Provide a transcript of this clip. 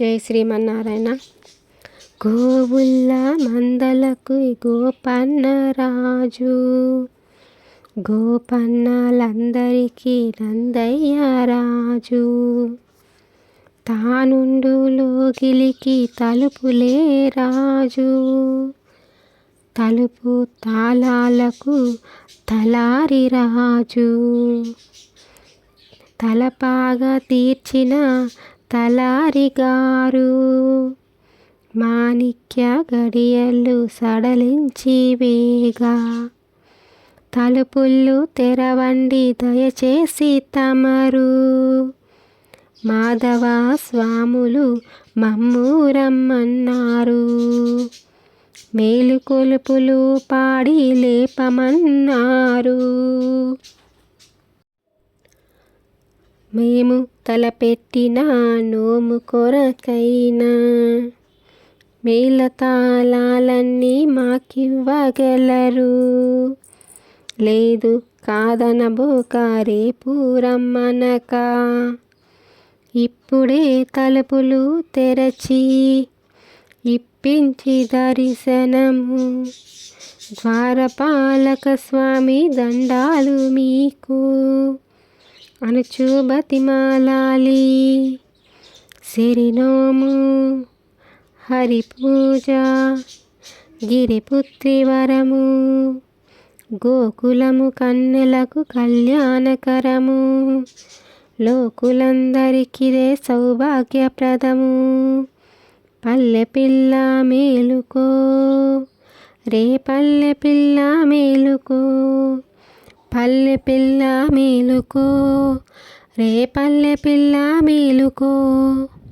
జై శ్రీమన్నారాయణ. గోవుల్ల మందలకు గోపన్న రాజు. గోపన్నలందరికీ నందయ్య రాజు. తానుండు లోగిలికి తలుపులే రాజు. తలుపు తాళాలకు తలారి రాజు. తలపాగా తీర్చిన తలారి గారు మాణిక్య గడియలు సడలించి వేగా. తలుపులు తెరవండి దయచేసి తమరు. మాధవ స్వాములు మమ్మూరమ్మన్నారు. మేలుకొలుపులు పాడి లేపమన్నారు. మేము తలపెట్టిన నోము కొరకైనా. మేళతాళాలన్నీ మాకివ్వగలరు. లేదు కాదనబోక రేపు రమ్మనక ఇప్పుడే తలుపులు తెరచి ఇప్పించి దర్శనము. ద్వారపాలక స్వామి దండాలు మీకు. అనుచు బతిమాలాలి సిరినోము హరి పూజ గిరిపుత్రి వరము గోకులము కన్నెలకు కళ్యాణకరము లోకులందరికిదే సౌభాగ్యప్రదము. పల్లె పిల్ల మేలుకో రే పల్లె పిల్ల మేలుకో పల్లె పిల్ల మేలుకో రే పల్లె పిల్ల మేలుకో.